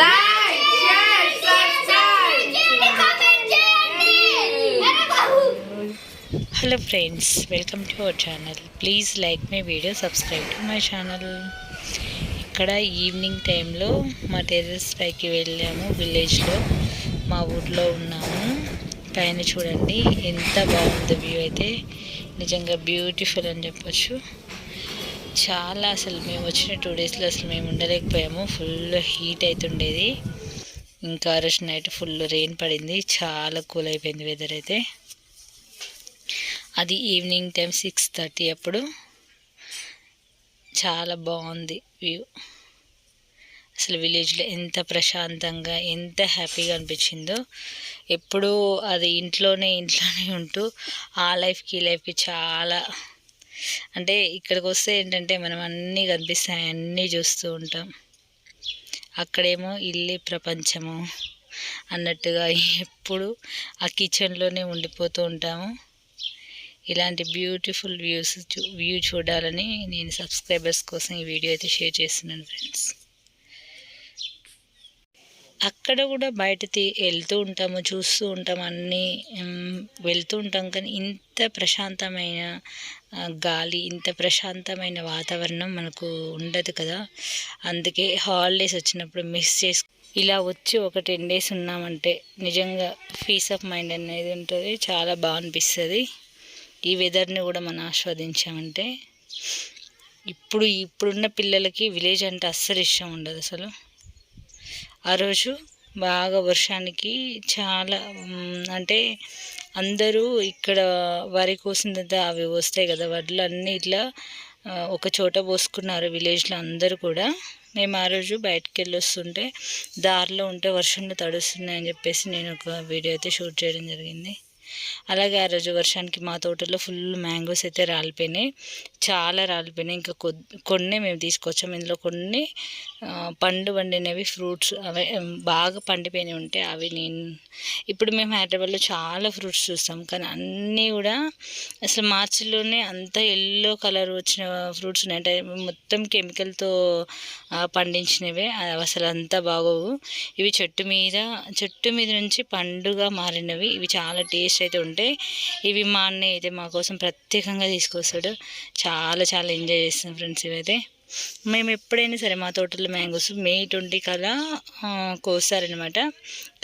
Like share subscribe hello friends welcome to our channel please like my video subscribe to my channel ఇక్కడ evening టైంలో మా terrace పైకి వెళ్ళాము విలేజ్లో మా ఊర్లో ఉన్నాము. పైన చూడండి ఎంత బాగుంది వ్యూ అయితే. నిజంగా బ్యూటిఫుల్ అని చెప్పచ్చు. చాలా అసలు మేము వచ్చిన టూ డేస్లో అసలు మేము ఉండలేకపోయాము. ఫుల్ హీట్ అవుతుండేది ఇంకా ఆ రోజు నైట్ ఫుల్ రెయిన్ పడింది. చాలా కూల్ అయిపోయింది వెదర్ అయితే. అది ఈవినింగ్ టైం సిక్స్ థర్టీ అప్పుడు చాలా బాగుంది వ్యూ అసలు విలేజ్లో ఎంత ప్రశాంతంగా ఎంత హ్యాపీగా అనిపించిందో. ఎప్పుడూ అది ఇంట్లోనే ఇంట్లోనే ఉంటూ ఆ లైఫ్కి ఈ లైఫ్కి చాలా అంటే ఇక్కడికి వస్తే ఏంటంటే మనం అన్నీ కనిపిస్తాయి అన్నీ చూస్తూ ఉంటాం. అక్కడేమో ఇల్లి ప్రపంచము అన్నట్టుగా ఎప్పుడు ఆ కిచెన్లోనే ఉండిపోతూ ఉంటాము. ఇలాంటి బ్యూటిఫుల్ వ్యూస్ వ్యూ చూడాలని నేను సబ్స్క్రైబర్స్ కోసం ఈ వీడియో అయితే షేర్ చేస్తున్నాను ఫ్రెండ్స్. అక్కడ కూడా బయటకి వెళ్తూ ఉంటాము చూస్తూ ఉంటాం అన్నీ వెళ్తూ ఉంటాం. కానీ ఇంత ప్రశాంతమైన గాలి ఇంత ప్రశాంతమైన వాతావరణం మనకు ఉండదు కదా. అందుకే హాలిడేస్ వచ్చినప్పుడు మిస్ చేసు ఇలా వచ్చి ఒక టెన్ డేస్ ఉన్నామంటే నిజంగా పీస్ ఆఫ్ మైండ్ అనేది ఉంటుంది. చాలా బాగా అనిపిస్తుంది. ఈ వెదర్ని కూడా మనం ఆస్వాదించామంటే. ఇప్పుడు ఇప్పుడున్న పిల్లలకి విలేజ్ అంటే అస్సలు ఇష్టం ఉండదు అసలు. ఆ రోజు బాగా వర్షానికి చాలా అంటే అందరూ ఇక్కడ వరి కోసిన తర్వాత అవి వస్తాయి కదా వడ్లు అన్నీ ఇట్లా ఒక చోట పోసుకున్నారు విలేజ్లో అందరూ కూడా. మేము ఆ రోజు బయటకు వెళ్ళి వస్తుంటే దారిలో ఉంటే వర్షంలో తడుస్తున్నాయని చెప్పేసి నేను ఒక వీడియో అయితే షూట్ చేయడం జరిగింది. అలాగే ఆ రోజు వర్షానికి మా తోటలో ఫుల్ మ్యాంగోస్ అయితే రాలిపోయినాయి. చాలా రాలిపోయినాయి. ఇంకా కొద్ది కొన్ని మేము తీసుకొచ్చాము ఇందులో కొన్ని పండు వండినవి ఫ్రూట్స్ అవి బాగా పండిపోయినవి ఉంటాయి అవి నేను ఇప్పుడు మేము హైదరాబాద్లో చాలా ఫ్రూట్స్ చూస్తాం. కానీ అన్నీ కూడా అసలు మార్చిలోనే అంత ఎల్లో కలర్ వచ్చిన ఫ్రూట్స్ ఉన్నాయి. అంటే మొత్తం కెమికల్తో పండించినవే. అవి అసలు అంతా బాగోవు. ఇవి చెట్టు మీద చెట్టు మీద నుంచి పండుగ మారినవి. ఇవి చాలా టేస్ట్ అయితే ఉంటాయి ఇవి మా అన్నయ్య అయితే మా కోసం ప్రత్యేకంగా తీసుకొస్తాడు. చాలా చాలా ఎంజాయ్ చేస్తాం ఫ్రెండ్స్ ఇవైతే. మేము ఎప్పుడైనా సరే మా తోటలో మ్యాంగోస్ మే ట్వంటీ కల్లా కోస్తారనమాట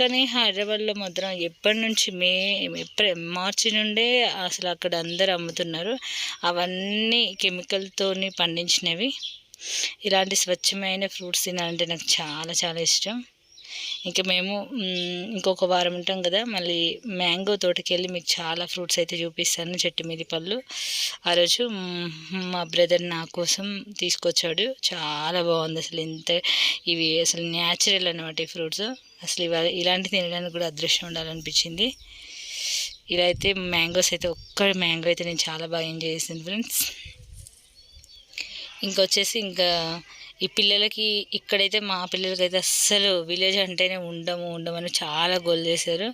కానీ హైదరాబాద్లో మాత్రం ఎప్పటి నుంచి మే ఎప్పుడు మార్చి నుండే అసలు అక్కడ అందరు అమ్ముతున్నారు. అవన్నీ కెమికల్తోని పండించినవి. ఇలాంటి స్వచ్ఛమైన ఫ్రూట్స్ తినాలంటే నాకు చాలా చాలా ఇష్టం. ఇంకా మేము ఇంకొక వారం ఉంటాం కదా మళ్ళీ మ్యాంగో తోటకి వెళ్ళి మీకు చాలా ఫ్రూట్స్ అయితే చూపిస్తాను చెట్టు మీది పళ్ళు. ఆ రోజు మా బ్రదర్ నా కోసం తీసుకొచ్చాడు. చాలా బాగుంది అసలు ఇంత ఇవి అసలు న్యాచురల్ అనమాట ఈ ఫ్రూట్స్. అసలు ఇవి ఇలాంటి తినడానికి కూడా అదృష్టం ఉండాలనిపించింది. ఇలా అయితే మ్యాంగోస్ అయితే ఒక్క మ్యాంగో అయితే నేను చాలా బాగా ఎంజాయ్ చేసింది ఫ్రెండ్స్. ఇంకొచ్చేసి ఇంకా ఈ పిల్లలకి ఇక్కడైతే మా పిల్లలకి అయితే అస్సలు విలేజ్ అంటేనే ఉండము ఉండమని చాలా గోల్ చేశారు.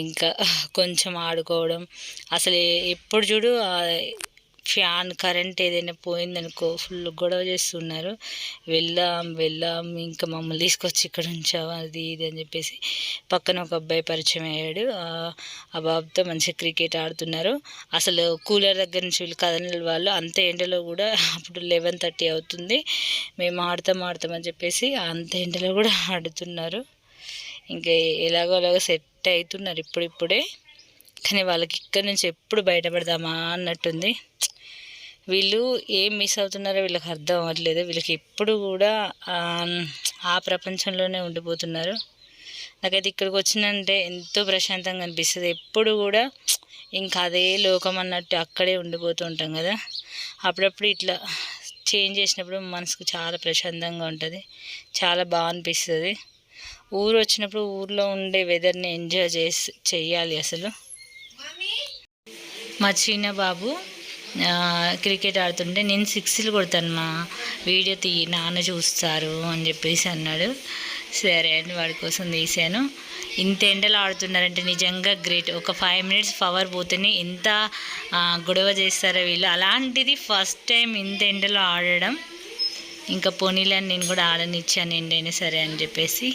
ఇంకా కొంచెం ఆడుకోవడం అసలు ఎప్పుడు చూడు ఫ్యాన్ కరెంట్ ఏదైనా పోయిందనుకో ఫుల్ గొడవ చేస్తున్నారు. వెళ్దాం వెళ్దాం ఇంకా మమ్మల్ని తీసుకొచ్చి ఇక్కడ ఉంచావా అది ఇది అని చెప్పేసి పక్కన ఒక అబ్బాయి పరిచయం అయ్యాడు. ఆ- బాబుతో మంచిగా క్రికెట్ ఆడుతున్నారు. అసలు కూలర్ దగ్గర నుంచి వీళ్ళు కదలని వాళ్ళు అంత ఎండలో కూడా అప్పుడు లెవెన్ థర్టీ అవుతుంది. మేము ఆడతాం ఆడతామని చెప్పేసి అంత ఎండలో కూడా ఆడుతున్నారు. ఇంకా ఎలాగో అలాగో సెట్ అవుతున్నారు ఇప్పుడిప్పుడే. కానీ వాళ్ళకి ఇక్కడి నుంచి ఎప్పుడు బయటపడదామా అన్నట్టుంది. వీళ్ళు ఏం మిస్ అవుతున్నారో వీళ్ళకి అర్థం అవ్వట్లేదు. వీళ్ళకి ఎప్పుడు కూడా ఆ, ప్రపంచంలోనే ఉండిపోతున్నారు. నాకైతే ఇక్కడికి వచ్చినంటే ఎంతో ప్రశాంతంగా అనిపిస్తుంది. ఎప్పుడు కూడా ఇంకా అదే లోకం అన్నట్టు అక్కడే ఉండిపోతూ ఉంటాం కదా. అప్పుడప్పుడు ఇట్లా చేంజ్ చేసినప్పుడు మనసుకు చాలా ప్రశాంతంగా ఉంటుంది. చాలా బాగా అనిపిస్తుంది. ఊరు వచ్చినప్పుడు ఊర్లో ఉండే వెదర్ని ఎంజాయ్ చేసి చెయ్యాలి అసలు. మా చిన్న బాబు క్రికెట్ ఆడుతుంటే నేను సిక్స్లు కొడతాను వీడియో తీ నాన్న చూస్తారు అని చెప్పేసి అన్నాడు. సరే అని వాడి కోసం తీశాను ఇంత ఎండలు ఆడుతున్నారంటే నిజంగా గ్రేట్. ఒక ఫైవ్ మినిట్స్ పవర్ పోతేనే ఎంత గొడవ చేస్తారో వీళ్ళు. అలాంటిది ఫస్ట్ టైం ఇంత ఎండలో ఆడడం. ఇంకా పోనీలని నేను కూడా ఆడనిచ్చాను ఎండైనా సరే అని చెప్పేసి.